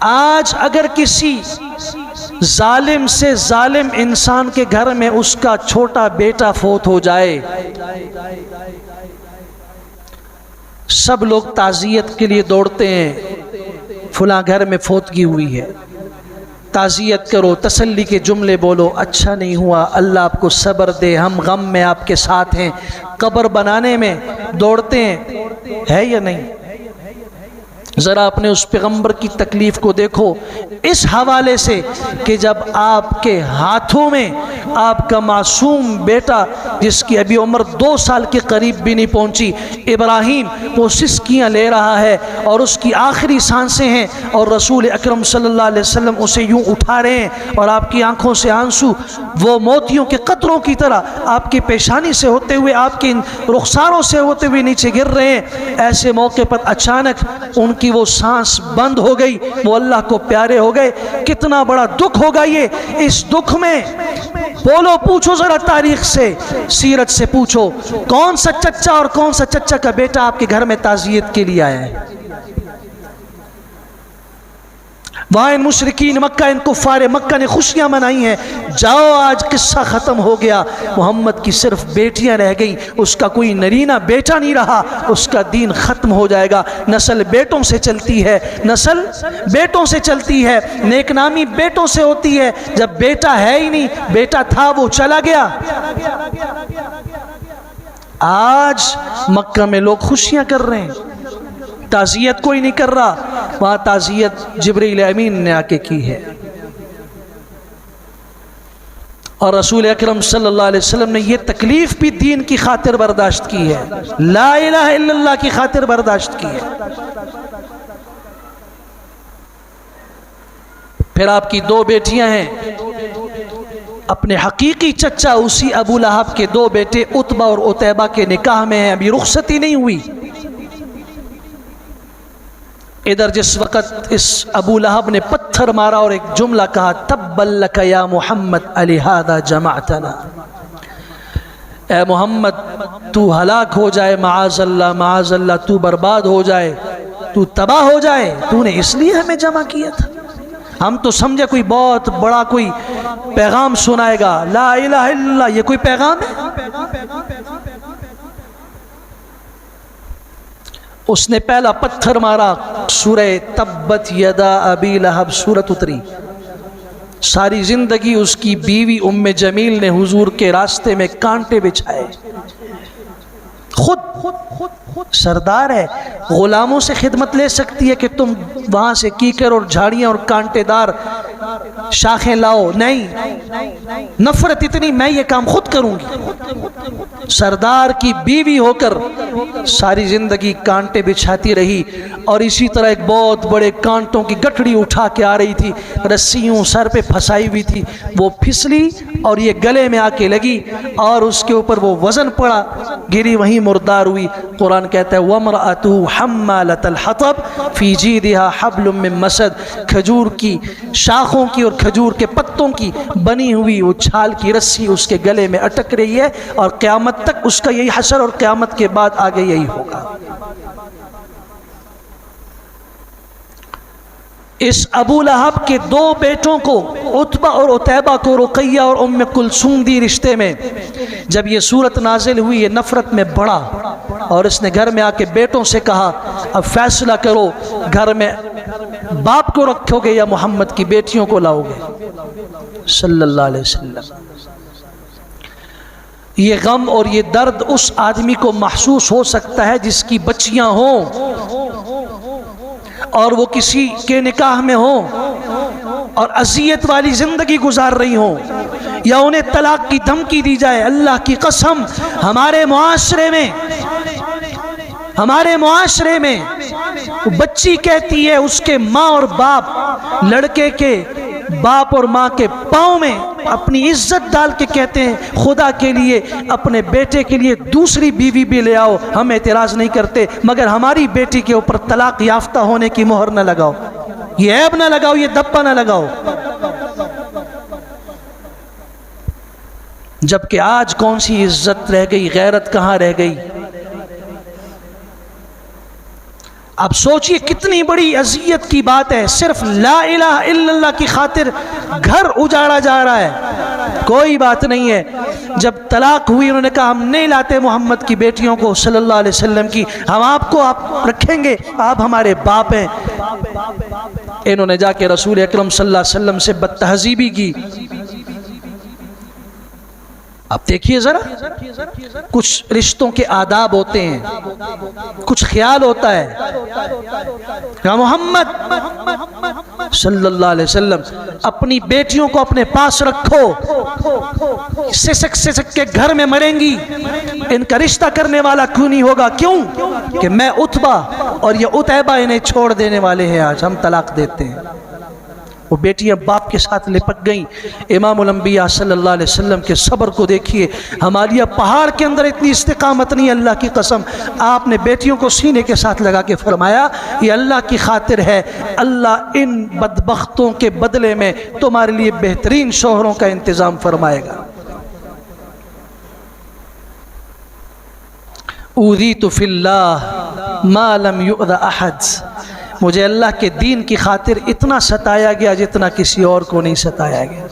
آج اگر کسی ظالم سے ظالم انسان کے گھر میں اس کا چھوٹا بیٹا فوت ہو جائے، سب لوگ تعزیت کے لیے دوڑتے ہیں، فلاں گھر میں فوتگی ہوئی ہے۔ تعزیت کرو، تسلی کے جملے بولو اچھا نہیں ہوا، اللہ آپ کو صبر دے، ہم غم میں آپ کے ساتھ ہیں۔ قبر بنانے میں دوڑتے ہیں، ہے یا نہیں؟ ذرا اپنے اس پیغمبر کی تکلیف کو دیکھو۔ اس حوالے سے کہ جب آپ کے ہاتھوں میں آپ کا معصوم بیٹا، جس کی ابھی عمر دو سال کے قریب بھی نہیں پہنچی، ابراہیم وہ سسکیاں لے رہا ہے اور اس کی آخری سانسیں ہیں اور رسول اکرم صلی اللہ علیہ وسلم اسے یوں اٹھا رہے ہیں اور آپ کی آنکھوں سے آنسو وہ موتیوں کے قطروں کی طرح آپ کی پیشانی سے ہوتے ہوئے، آپ کے رخساروں سے ہوتے ہوئے نیچے گر رہے ہیں۔ ایسے موقع پر اچانک ان کی وہ سانس بند ہو گئی، وہ اللہ کو پیارے ہو گئے۔ کتنا بڑا دکھ ہوگا یہ۔ اس دکھ میں بولو، پوچھو ذرا تاریخ سے، سیرت سے پوچھو۔ کون سا چچا اور کون سا چچا کا بیٹا آپ کے گھر میں تعزیت کے لیے آیا ہے؟ وہاں ان مشرقین مکہ، ان کفار مکہ نے خوشیاں منائی ہیں۔ جاؤ، آج قصہ ختم ہو گیا۔ محمد کی صرف بیٹیاں رہ گئیں۔ اس کا کوئی نرینہ بیٹا نہیں رہا۔ اس کا دین ختم ہو جائے گا۔ نسل بیٹوں سے چلتی ہے۔ نسل بیٹوں سے چلتی ہے۔ نیک نامی بیٹوں سے ہوتی ہے۔ جب بیٹا ہے ہی نہیں، بیٹا تھا، وہ چلا گیا۔ آج مکہ میں لوگ خوشیاں کر رہے ہیں۔ تعزیت کوئی نہیں کر رہا۔ وہاں تعزیت جبریل امین نے آ کے کی ہے۔ اور رسول اکرم صلی اللہ علیہ وسلم نے یہ تکلیف بھی دین کی خاطر برداشت کی ہے۔ لا الہ الا اللہ کی خاطر برداشت کی ہے۔ پھر آپ کی دو بیٹیاں ہیں۔ اپنے حقیقی چچا اسی ابو لہب کے دو بیٹے اتبا اور اتبا کے نکاح میں ہیں۔ ابھی رخصتی نہیں ہوئی۔ ادھر جس وقت اس ابو لہب نے پتھر مارا اور ایک جملہ کہا تب یا محمد علی جماعتنا اے محمد، تو ہلاک ہو جائے، معاذ اللہ معاذ اللہ، تو برباد ہو جائے، تو تباہ ہو جائے، تو نے اس لیے ہمیں جمع کیا تھا۔ ہم تو سمجھے کوئی بہت بڑا کوئی پیغام سنائے گا، لا الہ الا اللہ، یہ کوئی پیغام ہے؟ اس نے پہلا پتھر مارا، سورہ تبت یدا ابی لہب سورت اتری ساری زندگی اس کی بیوی ام جمیل نے حضور کے راستے میں کانٹے بچھائے۔ خود، سردار ہے، غلاموں سے خدمت لے سکتی ہے کہ تم وہاں سے کیکر اور جھاڑیاں اور کانٹے دار شاخیں لاؤ۔ نہیں نفرت اتنی میں یہ کام خود کروں گی۔ سردار کی بیوی ہو کر ساری زندگی کانٹے بچھاتی رہی اور اسی طرح ایک بہت بڑے کانٹوں کی گٹڑی اٹھا کے آ رہی تھی۔ رسیوں سر پہ پھنسائی ہوئی تھی۔ وہ پھسلی اور یہ گلے میں آ کے لگی اور اس کے اوپر وہ وزن پڑا۔ گری وہیں مردار ہوئی۔ قرآن کہتا ہے، وَمْرَأَتُهُ حَمَّالَةَ الْحَطَبْ فِي جِيدِهَا حَبْلٌ مِّن مَسَد۔ کھجور کی شاخوں کی اور کھجور کے پتوں کی بنی ہوئی وہ چھال کی رسی اس کے گلے میں اٹک رہی ہے اور قیامت تک اس کا یہی حشر اور قیامت کے بعد آگے یہی ہوگا۔ اس ابو لہب کے دو بیٹوں کو اتبا اور اتبا کو رقیہ اور ام کلثوم دی رشتے میں جب یہ صورت نازل ہوئی، یہ نفرت میں بڑا اور اس نے گھر میں آ کے بیٹوں سے کہا، اب فیصلہ کرو، گھر میں باپ کو رکھو گے یا محمد کی بیٹیوں کو لاؤ گے؟ صلی اللہ علیہ وسلم۔ یہ غم اور یہ درد اس آدمی کو محسوس ہو سکتا ہے جس کی بچیاں ہوں اور وہ کسی کے نکاح میں ہوں اور اذیت والی زندگی گزار رہی ہوں یا انہیں طلاق کی دھمکی دی جائے۔ اللہ کی قسم، ہمارے معاشرے میں، ہمارے معاشرے میں بچی کہتی ہے، اس کے ماں اور باپ، لڑکے کے باپ اور ماں کے پاؤں میں اپنی عزت ڈال کے کہتے ہیں، خدا کے لیے، اپنے بیٹے کے لیے دوسری بیوی بھی لے آؤ، ہم اعتراض نہیں کرتے، مگر ہماری بیٹی کے اوپر طلاق یافتہ ہونے کی مہر نہ لگاؤ۔ یہ عیب نہ لگاؤ، یہ دبا نہ لگاؤ۔ جبکہ آج کون سی عزت رہ گئی، غیرت کہاں رہ گئی؟ اب سوچئے کتنی بڑی اذیت کی بات ہے، صرف لا الہ الا اللہ کی خاطر گھر اجاڑا جا رہا ہے۔ کوئی بات نہیں ہے۔ جب طلاق ہوئی، انہوں نے کہا، ہم نہیں لاتے محمد کی بیٹیوں کو صلی اللہ علیہ وسلم کی۔ ہم آپ کو آپ رکھیں گے، آپ ہمارے باپ ہیں۔ انہوں نے جا کے رسول اکرم صلی اللہ علیہ وسلم سے بد تہذیبی کی۔ آپ دیکھیے ذرا، کچھ رشتوں کے آداب ہوتے ہیں، کچھ خیال ہوتا ہے۔ یا محمد صلی اللہ علیہ وسلم، اپنی بیٹیوں کو اپنے پاس رکھو، سسک سسک کے گھر میں مریں گی۔ ان کا رشتہ کرنے والا کیوں نہیں ہوگا؟ کیوں؟ کہ میں اتبا اور یہ اتبا انہیں چھوڑ دینے والے ہیں، آج ہم طلاق دیتے ہیں۔ وہ بیٹیاں باپ کے ساتھ لپک گئیں۔ امام الانبیاء صلی اللہ علیہ وسلم کے صبر کو دیکھیے۔ ہمالیہ پہاڑ کے اندر اتنی استقامت نہیں، اللہ کی قسم۔ آپ نے بیٹیوں کو سینے کے ساتھ لگا کے فرمایا، یہ اللہ کی خاطر ہے۔ اللہ ان بدبختوں کے بدلے میں تمہارے لیے بہترین شوہروں کا انتظام فرمائے گا۔ اوذیت فی اللہ ما لم یؤذ احد۔ مجھے اللہ کے دین کی خاطر اتنا ستایا گیا جتنا کسی اور کو نہیں ستایا گیا۔